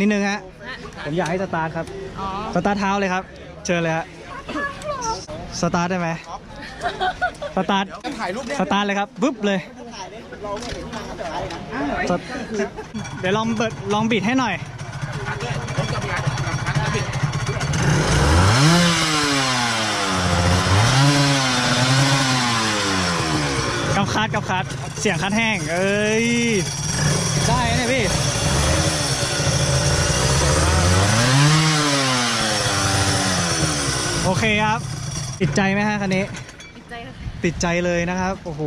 นิดนึงฮะ ผมอยากให้สตาร์ทครับอ๋อสตาร์ทเท้าเลยครับ เชิญเลยฮะ สตาร์ทได้ไหมสตาร์ทถ่ายรูปเนี่ยสตาร์ทเลยครับปึ๊บเลยสตเดี๋ยวลองเบิดลองบิดให้หน่อยกับคัดกับคัดเสียงคัดแห้ง เอ้ย ได้นะเนี่ยพี่ โอเคครับ ติดใจไหมฮะคันนี้ ติดใจค่ะติดใจเลยนะครับ โอ้โห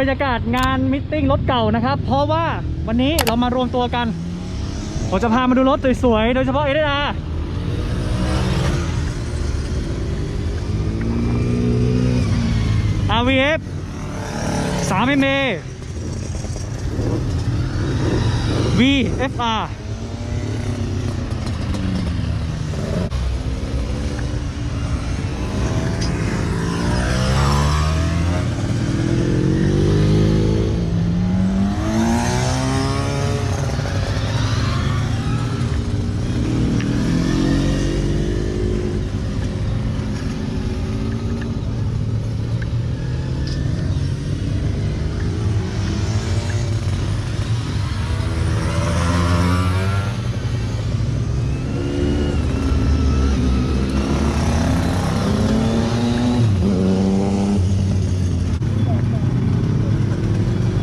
บรรยากาศงานมิทติ้งรถเก่านะครับเพราะว่าวันนี้เรามารวมตัวกันผมจะพามาดูรถสวยๆโดยเฉพาะเอเดอา RVF 3 MA VFR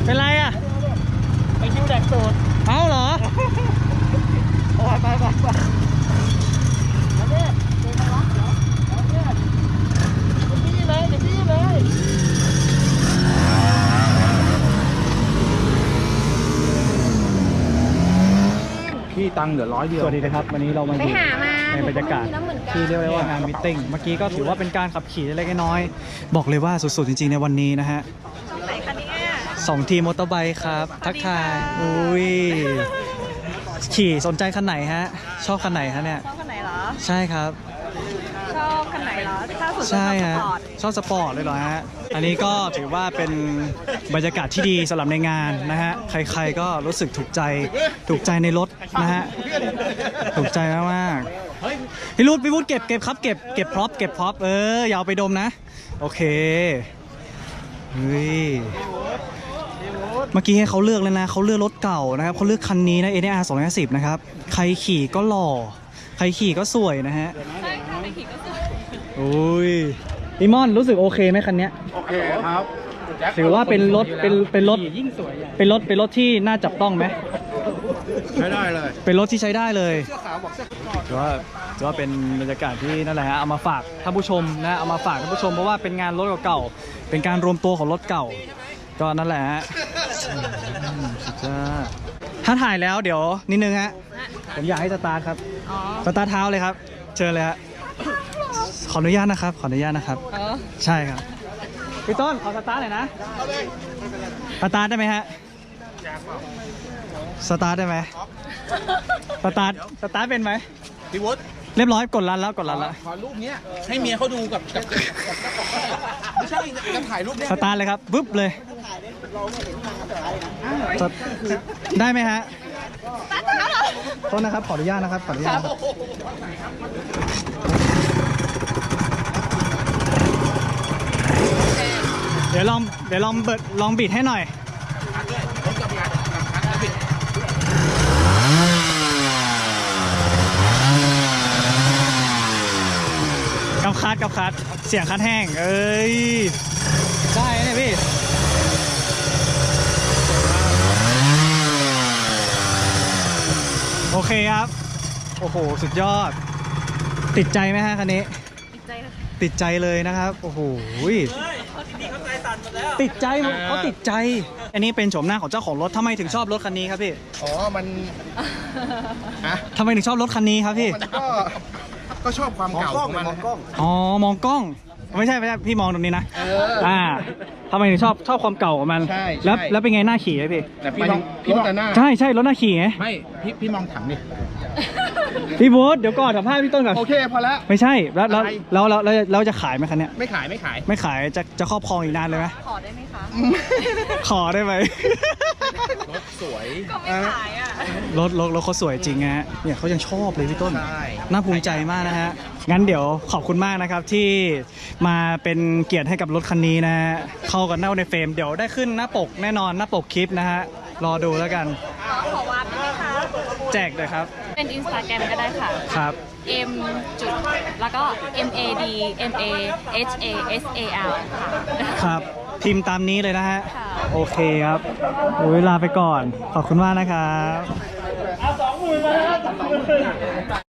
เป็นไรอะ ไปคิวแดกสูตร เอ้าเหรอ โอ้ยไปไปไปแล้วเนี่ยเดินมารับเหรอแล้วเนี่ยเดี๋ยวพี่เลยเดี๋ยวพี่เลย พี่ตั งค์เหลือร้อยเดียวสวัสดีนะครับวันนี้เรามาอไปยู่หามาในบรรยากาศหนูก็มีแล้วเหมือนกัน ที่เรียกได้ว่างานมิทติ้งเมื่อกี้ก็ถือว่าเป็นการขับขี่เล็กๆน้อยๆบอกเลยว่าสุดๆจริงๆในวันนี้นะฮะไหนคะเนี่ย สองทีมมอเตอร์ไบค์ครับ ทักทายอุ้ยขี่สนใจคันไหนฮะ ชอบคันไหนฮะเนี่ย ชอบคันไหนเหรอ ใช่ครับ ชอบคันไหนเหรอถ้าสุดใช่ชอบสฮะปอร์ตชอบสปอร์ตเลยเหรอฮะอันนี้ก็ถือว่าเป็นบรรยากาศที่ดีสำหรับในงานนะฮะใครๆก็รู้สึกถูกใจถูกใจในรถนะฮะถูกใจมากๆพี่รุดพี่รุดเก็บเก็บครับเก็บเก็บพร็อพเก็บพร็อพเอออย่าเอาไปดมนะ โอเคเฮ้ยเมื่อกี้ให้เขาเลือกเลยนะเขาเลือกรถเก่านะครับเขาเลือกคันนี้นะ NR 250นะครับใครขี่ก็หล่อใครขี่ก็สวยนะฮะ ใช่ค่ะ ไปขี่ก็สวยโอ้ยพี่ม่อนรู้สึกโอเคไหมคันเนี้ยโอเคครับถือว่าเป็นรถเป็นเป็นรถเป็นรถเป็นรถที่น่าจับต้องไหมใช้ได้เลย เป็นรถที่ใช้ได้เลยเสื้อขาวบอกเสื้อถือว่าถือว่าเป็นบรรยากาศที่นั่นแหละฮะเอามาฝากท่านผู้ชมนะเอามาฝากท่านผู้ชมเพราะว่าเป็นงานรถเก่าๆเป็นการรวมตัวของรถเก่า ก็นั่นแหละฮะอืมสุดยอดถ้าถ่ายแล้วเดี๋ยวนิดนึงฮะผมอยากให้สตาร์ทครับอ๋อสตาร์ทเท้าเลยครับ เชิญเลยฮะข ออนุญาตนะครับ ขออนุญาตนะครับเออใช่ครับ พี่ต้นขอสตาร์ทหน่อยนะสตาร์ทได้ไหมฮะสตาร์ทได้ไหมสตาร์ทสตาร์ทเป็นไหมพี่วุฒิเรียบร้อยกดรันแล้วกดรันแล้ว ขอรูปเนี้ยให้เมียเขาดูกับกับกับกับไม่ใช่จะถ่ายรูปเนี้ยสตาร์ทเลยครับปึ๊บเลยสตได้ไหมฮะโทษนะครับขออนุญาตนะครับขออนุญาตนะครับเดี๋ยวลองเดี๋ยวลองเบิดลองบิดให้หน่อย กับคัดกับคัดเสียงคัดแห้ง เอ้ย ได้นะเนี่ยพี่โอเคครับ โอ้โห สุดยอด ติดใจไหมฮะคันนี้ ติดใจค่ะติดใจเลยนะครับ โอ้โห ติดใจหมดเขาติดใจ อันนี้เป็นโฉมหน้าของเจ้าของรถทำไมถึงชอบรถคันนี้ครับพี่อ๋อ มันฮะทำไมถึงชอบรถคันนี้ครับพี่ มันก็ ก็ชอบความเก่าของมัน อ๋อ มองกล้อง ไม่ใช่ไม่ใช่พี่มองตรงนี้นะเอออ่าทำไมถึงชอบชอบความเก่าของมัน ใช่แล้วใช่ แล้วเป็นไงหน้าขี่ไหมพี่ แต่พี่มองพี่มองแต่หน้า ใช่ใช่รถหน้าขี่ไง ไม่ พี่พี่มองถังดิ พี่บูธเดี๋ยวก่อนสัมภาษณ์พี่ต้นก่อนโอเคพอแล้ว ไม่ใช่แล้วแล้วอะไรแล้วแล้วแล้วเราจะขายไหมคันเนี้ยไม่ขายไม่ขาย ไม่ขายจะจะครอบครองอีกนานเลยไหมขอได้ไหมคะ ขอได้ไหม รถสวย ก็ไม่ขายอะ รถรถรถเขาสวยจริงฮะเนี่ยเขายังชอบเลยพี่ต้น ใช่ น่าภูมิใจมากนะฮะ งั้นเดี๋ยวขอบคุณมากนะครับที่มาเป็นเกียรติให้กับรถคันนี้นะฮะ เข้ากันเน่าในเฟรม เดี๋ยวได้ขึ้นหน้าปกแน่นอนหน้าปกคลิปนะฮะ รอดูแล้วกัน ขอขอวาร์ปได้ไหมคะ แจกเลยครับ เป็นอินสตาแกรมก็ได้ค่ะ ครับ M จุดแล้วก็ M A D M A H A S A L ค่ะ ครับ พิมพ์ตามนี้เลยนะฮะ ค่ะ โอเคครับโอ้ยลาไปก่อน ขอบคุณมากนะครับ